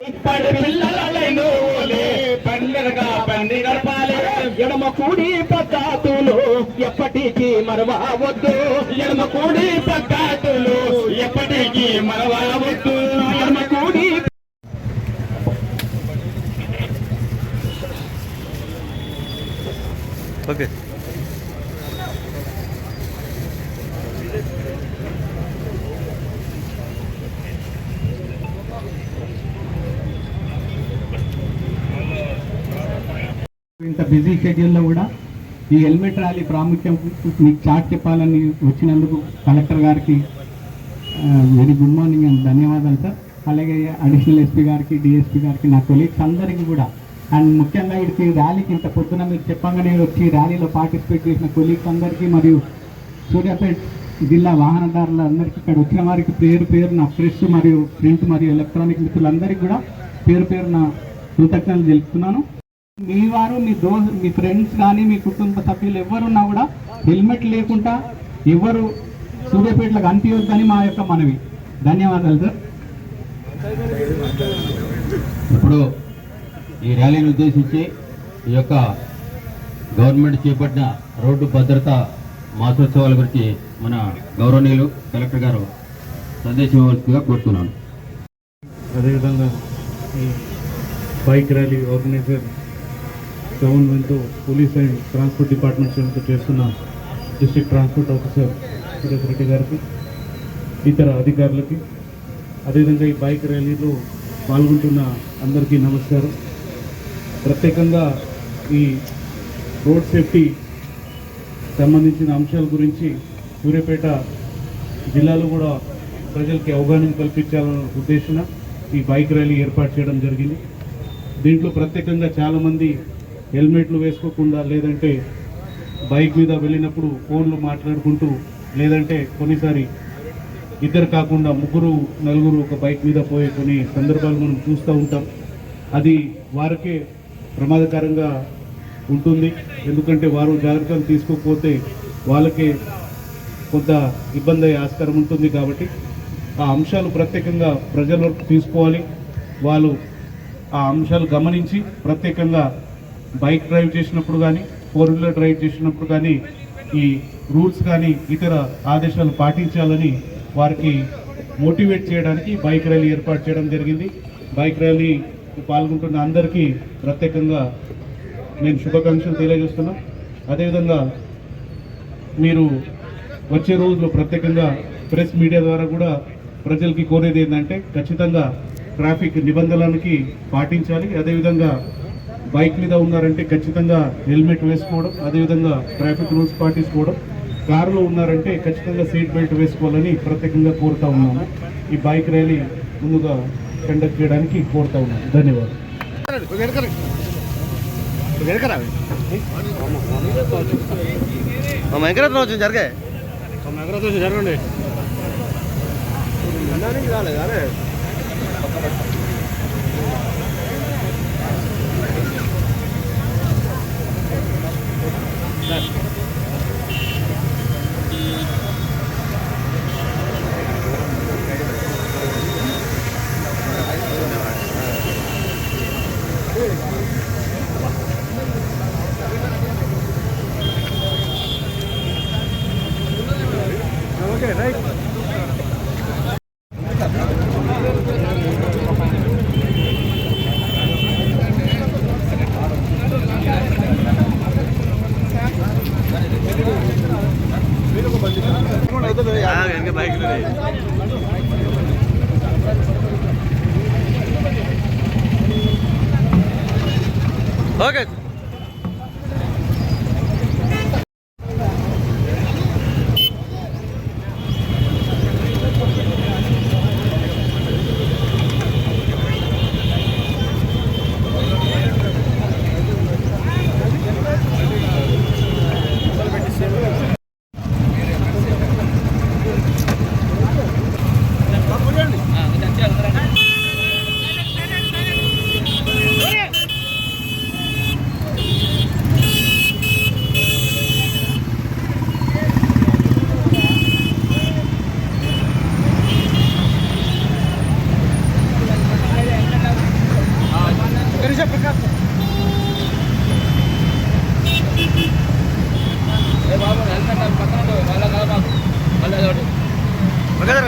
ఇప్పటి పిల్లలైనోలే పండుగగా బండి నడపాలి ఎడమ కూడి పక్కాతులు ఎప్పటికీ మరవవద్దు. ఎడమ కూడి పక్కాతులు ఎప్పటికీ మరవవద్దు ఎడమ కూడి ఓకే ఇంత బిజీ షెడ్యూల్లో కూడా ఈ హెల్మెట్ ర్యాలీ ప్రాముఖ్యం మీకు చాట్ చెప్పాలని వచ్చినందుకు కలెక్టర్ గారికి వెరీ గుడ్ మార్నింగ్ అండ్ ధన్యవాదాలు సార్. అలాగే అడిషనల్ ఎస్పీ గారికి డిఎస్పీ గారికి నా కొలీగ్స్ అందరికీ కూడా. అండ్ ముఖ్యంగా ఇక్కడికి ర్యాలీకి ఇంత పొద్దున మీరు చెప్పగానే వచ్చి ర్యాలీలో పార్టిసిపేట్ చేసిన కొలీగ్స్ అందరికీ మరియు సూర్యాపేట్ జిల్లా వాహనదారుల అందరికీ ఇక్కడ వచ్చిన వారికి పేరు పేరు నా ప్రెస్ మరియు ప్రింట్ మరియు ఎలక్ట్రానిక్ మిత్రులందరికీ కూడా పేరు పేరు నా కృతజ్ఞతలు తెలుపుతున్నాను. మీ వారు మీ దో మీ ఫ్రెండ్స్ కానీ మీ కుటుంబ సభ్యులు ఎవరున్నా కూడా హెల్మెట్ లేకుండా ఎవరు సూర్యాపేటలో కనిపించొద్దని మా యొక్క మనవి. ధన్యవాదాలు సార్ ఇప్పుడు ఈ ర్యాలీని ఉద్దేశించి ఈ యొక్క గవర్నమెంట్ చేపట్టిన రోడ్డు భద్రత మాసోత్సవాల గురించి మన గౌరవనీయులు కలెక్టర్ గారు సందేశం ఇవ్వాల్సిందిగా కోరుతున్నాను. అదేవిధంగా ఈ bike rally organizer government police and transport department చేస్తున్న district transport officer Suresh Reddy గారికి ఇతర అధికారులకి. అదేవిధంగా ఈ బైక్ ర్యాలీలో పాల్గొంటున్న అందరికీ నమస్కారం. ప్రత్యేకంగా ఈ రోడ్ సేఫ్టీ సంబంధించిన అంశాల గురించి సూర్యాపేట జిల్లాలో కూడా ప్రజలకి అవగాహన కల్పించాలన్న ఉద్దేశం ఈ బైక్ ర్యాలీ ఏర్పాటు చేయడం జరిగింది. దీంట్లో ప్రత్యేకంగా చాలామంది హెల్మెట్లు వేసుకోకుండా లేదంటే బైక్ మీద వెళ్ళినప్పుడు ఫోన్లు మాట్లాడుకుంటూ లేదంటే కొన్నిసారి ఇద్దరు కాకుండా ముగ్గురు నలుగురు ఒక బైక్ మీద పోయే కొన్ని సందర్భాలు మనం చూస్తూ ఉంటాం. అది వారికే ప్రమాదకరంగా ఉంటుంది. ఎందుకంటే వారు జాగ్రత్తలు తీసుకోకపోతే వాళ్ళకే కొంత ఇబ్బంది అయ్యే ఆస్కారం ఉంటుంది కాబట్టి ఆ అంశాలు ప్రత్యేకంగా ప్రజల వరకు తీసుకోవాలి. వాళ్ళు ఆ అంశాలు గమనించి ప్రత్యేకంగా బైక్ డ్రైవ్ చేసినప్పుడు కానీ ఫోర్ వీలర్ డ్రైవ్ చేసినప్పుడు కానీ ఈ రూల్స్ కానీ ఇతర ఆదేశాలు పాటించాలని వారికి మోటివేట్ చేయడానికి బైక్ ర్యాలీ ఏర్పాటు చేయడం జరిగింది. బైక్ ర్యాలీ పాల్గొంటున్న అందరికీ ప్రత్యేకంగా నేను శుభాకాంక్షలు తెలియజేస్తున్నాం. అదేవిధంగా మీరు వచ్చే రోజుల్లో ప్రత్యేకంగా ప్రెస్ మీడియా ద్వారా కూడా ప్రజలకి కోరేది ఏంటంటే ఖచ్చితంగా ట్రాఫిక్ నిబంధనలకి పాటించాలి. అదేవిధంగా బైక్ మీద ఉన్నారంటే ఖచ్చితంగా హెల్మెట్ వేసుకోవడం అదేవిధంగా ట్రాఫిక్ రూల్స్ పాటించుకోవడం కారులో ఉన్నారంటే ఖచ్చితంగా సీట్ బెల్ట్ వేసుకోవాలని ప్రత్యేకంగా కోరుతా ఉన్నాము. ఈ బైక్ ర్యాలీ ముందుగా కండక్ట్ చేయడానికి కోరుతా ఉన్నాను ధన్యవాదాలు. వెంకటరత్నం వచ్చింది జరిగే జరగండి వెనక బైక్ ఓకే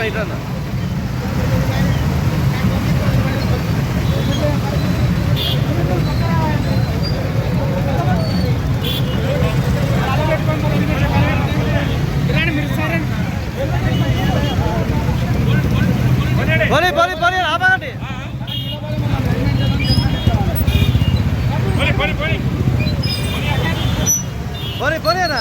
ఒకసారి రైట్ అన్న పోనీ పోనీ పోనీ ఆపండి పోనీ పోనీ అన్న